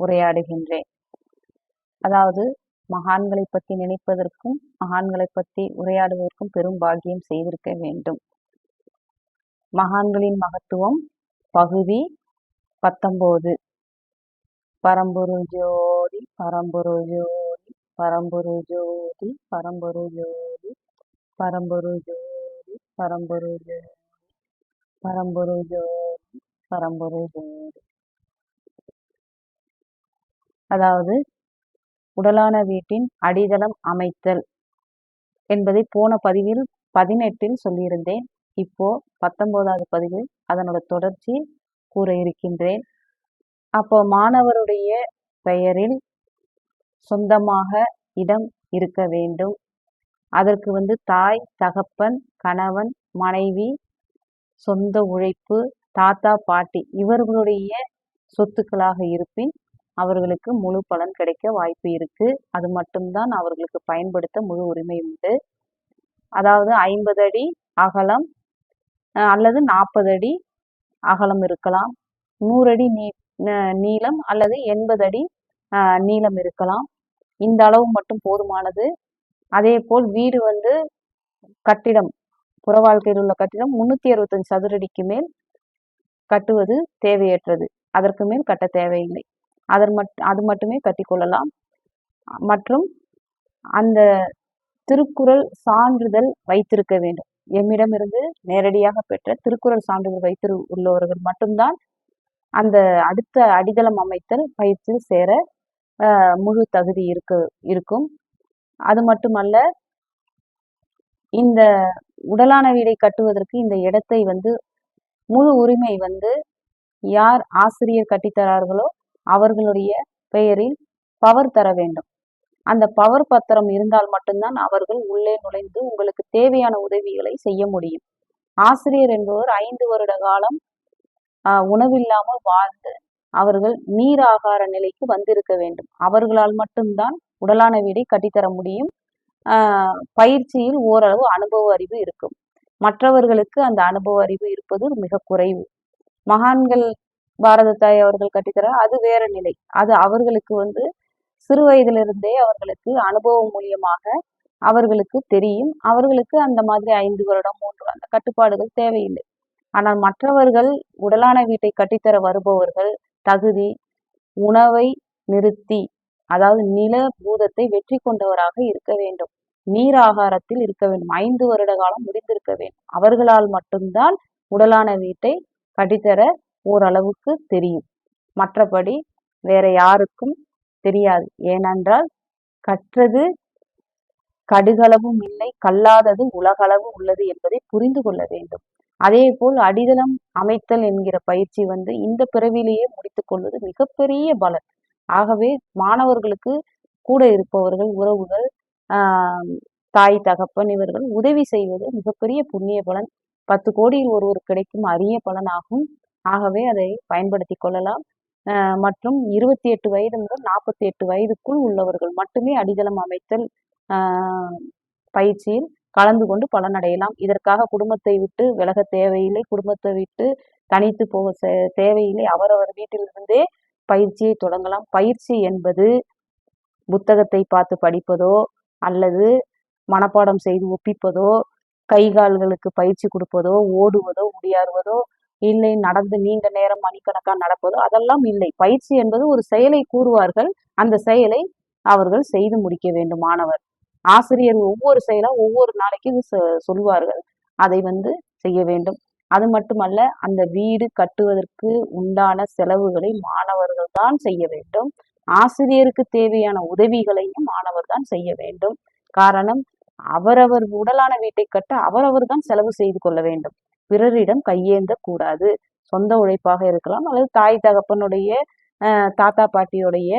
உரையாடுகின்றேன். அதாவது மகான்களை பற்றி நினைப்பதற்கும் மகான்களை பற்றி உரையாடுவதற்கும் பெரும் பாக்கியம் செய்திருக்க வேண்டும். மகான்களின் மகத்துவம் பகுதி பத்தொம்போது பரம்பொரு ஜோதி பரம்பொரு ஜோதி பரம்பொரு ஜோதி பரம்பொரு ஜோதி பரம்பொரு ஜோதி பரம்பொரு ஜோதி பரம்பொரு ஜோதி பரம்பொரு ஜோதி. அதாவது உடலான வீட்டின் அடித்தளம் அமைத்தல் என்பதை போன பதிவில் பதினெட்டில் சொல்லியிருந்தேன். இப்போ பத்தொன்பதாவது பதிவில் அதனோட தொடர்ச்சி கூற இருக்கின்றேன். அப்போ மாணவருடைய பெயரில் சொந்தமாக இடம் இருக்க வேண்டும். அதற்கு வந்து தாய் தகப்பன் கணவன் மனைவி சொந்த உழைப்பு தாத்தா பாட்டி இவர்களுடைய சொத்துக்களாக இருப்பின் அவர்களுக்கு முழு பலன் கிடைக்க வாய்ப்பு இருக்கு. அது மட்டும்தான் அவர்களுக்கு பயன்படுத்த முழு உரிமை உண்டு. அதாவது ஐம்பது அடி அகலம் அல்லது நாற்பது அடி அகலம் இருக்கலாம். நூறு அடி நீ நீளம் அல்லது எண்பது அடி நீளம் இருக்கலாம். இந்த அளவு மட்டும் போதுமானது. அதே போல் வீடு வந்து கட்டிடம் புற வாழ்க்கையில் உள்ள கட்டிடம் முன்னூற்றி அறுபத்தஞ்சு சதுரடிக்கு மேல் கட்டுவது தேவையற்றது. அதற்கு மேல் கட்ட தேவையில்லை. அதன் மட் அது மட்டுமே கட்டிக்கொள்ளலாம் மற்றும் அந்த திருக்குறள் சான்றிதழ் வைத்திருக்க வேண்டும். எம்மிடமிருந்து நேரடியாக பெற்ற திருக்குறள் சான்றிதழ் வைத்திரு உள்ளவர்கள் மட்டும்தான் அந்த அடுத்த அடித்தளம் அமைத்தல் பயிற்சியில் சேர முழு தகுதி இருக்கு இருக்கும். அது மட்டுமல்ல இந்த உடலான வீடை கட்டுவதற்கு இந்த இடத்தை வந்து முழு உரிமை வந்து யார் ஆசிரியர் கட்டித்தரார்களோ அவர்களுடைய பெயரில் பவர் தர வேண்டும். அந்த பவர் பத்திரம் இருந்தால் மட்டும்தான் அவர்கள் உள்ளே நுழைந்து உங்களுக்கு தேவையான உதவிகளை செய்ய முடியும். ஆசிரியர் என்பவர் ஐந்து வருட காலம் உணவில்லாமல் வாழ்ந்து அவர்கள் நீர் ஆகார நிலைக்கு வந்திருக்க வேண்டும். அவர்களால் மட்டும்தான் உடலான வீடை கட்டித்தர முடியும். பயிற்சியில் ஓரளவு அனுபவ அறிவு இருக்கும். மற்றவர்களுக்கு அந்த அனுபவ அறிவு இருப்பது மிக குறைவு. மகான்கள் பாரத தாய் அவர்கள் கட்டித்தர அது வேற நிலை. அது அவர்களுக்கு வந்து சிறு வயதிலிருந்தே அவர்களுக்கு அனுபவம் மூலியமாக அவர்களுக்கு தெரியும். அவர்களுக்கு அந்த மாதிரி ஐந்து வருடம் மூன்று அந்த கட்டுப்பாடுகள் தேவையில்லை. ஆனால் மற்றவர்கள் உடலான வீட்டை கட்டித்தர வருபவர்கள் தகுதி உணவை நிறுத்தி அதாவது நில பூதத்தை வெற்றி கொண்டவராக இருக்க வேண்டும். நீர் ஆகாரத்தில் இருக்க வேண்டும். ஐந்து வருட காலம் முடிந்திருக்க வேண்டும். அவர்களால் மட்டும்தான் உடலான வீட்டை கட்டித்தர ஓரளவுக்கு தெரியும். மற்றபடி வேற யாருக்கும் தெரியாது. ஏனென்றால் கற்றது கடுகளவும் இல்லை கல்லாதது உலகளவு உள்ளது என்பதை புரிந்து கொள்ள வேண்டும். அதே போல் அடிதளம் அமைத்தல் என்கிற பயிற்சி வந்து இந்த பிறவிலேயே முடித்துக் கொள்வது மிகப்பெரிய பலன். ஆகவே மாணவர்களுக்கு கூட இருப்பவர்கள் உறவுகள் தாய் தகப்பன் இவர்கள் உதவி செய்வது மிகப்பெரிய புண்ணிய பலன். பத்து கோடியில் ஒருவர் கிடைக்கும் அரிய பலனாகும் ஆகவே அதை பயன்படுத்தி கொள்ளலாம். மற்றும் இருபத்தி எட்டு வயது முதல் நாற்பத்தி எட்டு வயதுக்குள் உள்ளவர்கள் மட்டுமே அடித்தளம் அமைத்தல் பயிற்சியில் கலந்து கொண்டு பலனடையலாம். இதற்காக குடும்பத்தை விட்டு விலக தேவையில்லை. குடும்பத்தை விட்டு தனித்து போக தேவையில்லை. அவரவர் வீட்டிலிருந்தே பயிற்சியை தொடங்கலாம். பயிற்சி என்பது புத்தகத்தை பார்த்து படிப்பதோ அல்லது மனப்பாடம் செய்து ஒப்பிப்பதோ கை கால்களுக்கு பயிற்சி கொடுப்பதோ ஓடுவதோ முடியாறுவதோ இல்லை நடந்து நீண்ட நேரம் மணிக்கணக்காக நடப்பதோ அதெல்லாம் இல்லை. பயிற்சி என்பது ஒரு செயலை கூறுவார்கள். அந்த செயலை அவர்கள் செய்து முடிக்க வேண்டும் மாணவர். ஆசிரியர் ஒவ்வொரு செயலாக ஒவ்வொரு நாளைக்கு சொல்வார்கள். அதை வந்து செய்ய வேண்டும். அது மட்டுமல்ல அந்த வீடு கட்டுவதற்கு உண்டான செலவுகளை மாணவர்கள் தான் செய்ய வேண்டும். ஆசிரியருக்கு தேவையான உதவிகளையும் மாணவர் தான் செய்ய வேண்டும். காரணம் அவரவர் உடலான வீட்டை கட்ட அவரவர் தான் செலவு செய்து கொள்ள வேண்டும். பிறரிடம் கையேந்த கூடாது சொந்த உழைப்பாக இருக்கலாம் அல்லது தாய் தகப்பனுடைய தாத்தா பாட்டியுடைய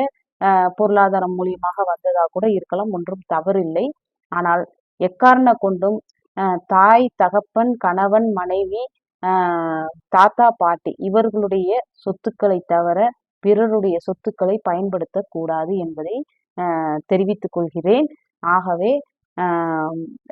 பொருளாதாரம் மூலியமாக வந்ததாக கூட இருக்கலாம். ஒன்றும் தவறில்லை. ஆனால் எக்காரண கொண்டும் தாய் தகப்பன் கணவன் மனைவி தாத்தா பாட்டி இவர்களுடைய சொத்துக்களை தவிர பிறருடைய சொத்துக்களை பயன்படுத்தக்கூடாது என்பதை தெரிவித்துக் கொள்கிறேன். ஆகவே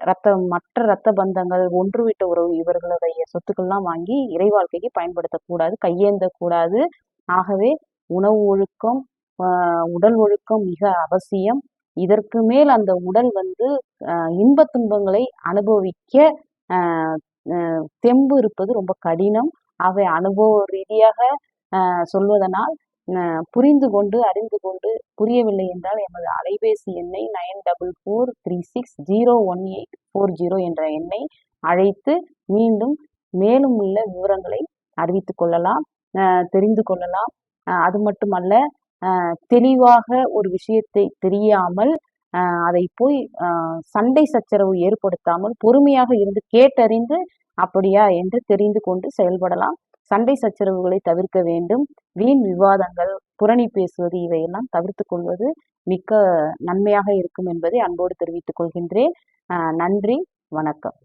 ரத்த மற்ற இரத்த பந்தங்கள் ஒன்று விட்ட உறவு இவர்களுடைய சொத்துக்கள்லாம் வாங்கி இறை வாழ்க்கைக்கு பயன்படுத்தக்கூடாது கையேந்தக்கூடாது. ஆகவே உணவு ஒழுக்கம் ஆஹ் உடல் ஒழுக்கம் மிக அவசியம். இதற்கு மேல் அந்த உடல் வந்து ஆஹ் துன்பங்களை அனுபவிக்க ஆஹ் தெம்பு இருப்பது ரொம்ப கடினம். அவை அனுபவ ரீதியாக ஆஹ் சொல்வதனால் புரிந்து கொண்டு அறிந்து கொண்டு புரியவில்லை என்றால் எமது அலைபேசி எண்ணை nine double four three six zero one eight four zero என்ற எண்ணை அழைத்து மீண்டும் மேலும் உள்ள விவரங்களை அறிவித்துக் கொள்ளலாம் தெரிந்து கொள்ளலாம். அது மட்டுமல்ல தெளிவாக ஒரு விஷயத்தை தெரியாமல் அதை போய் சண்டை சச்சரவு ஏற்படுத்தாமல் பொறுமையாக இருந்து கேட்டறிந்து அப்படியா என்று தெரிந்து கொண்டு செயல்படலாம். சண்டை சச்சரவுகளை தவிர்க்க வேண்டும். வீண் விவாதங்கள் புரணி பேசுவது இவையெல்லாம் தவிர்த்து கொள்வது மிக்க நன்மையாக இருக்கும் என்பதை அன்போடு தெரிவித்துக் கொள்கின்றேன். நன்றி வணக்கம்.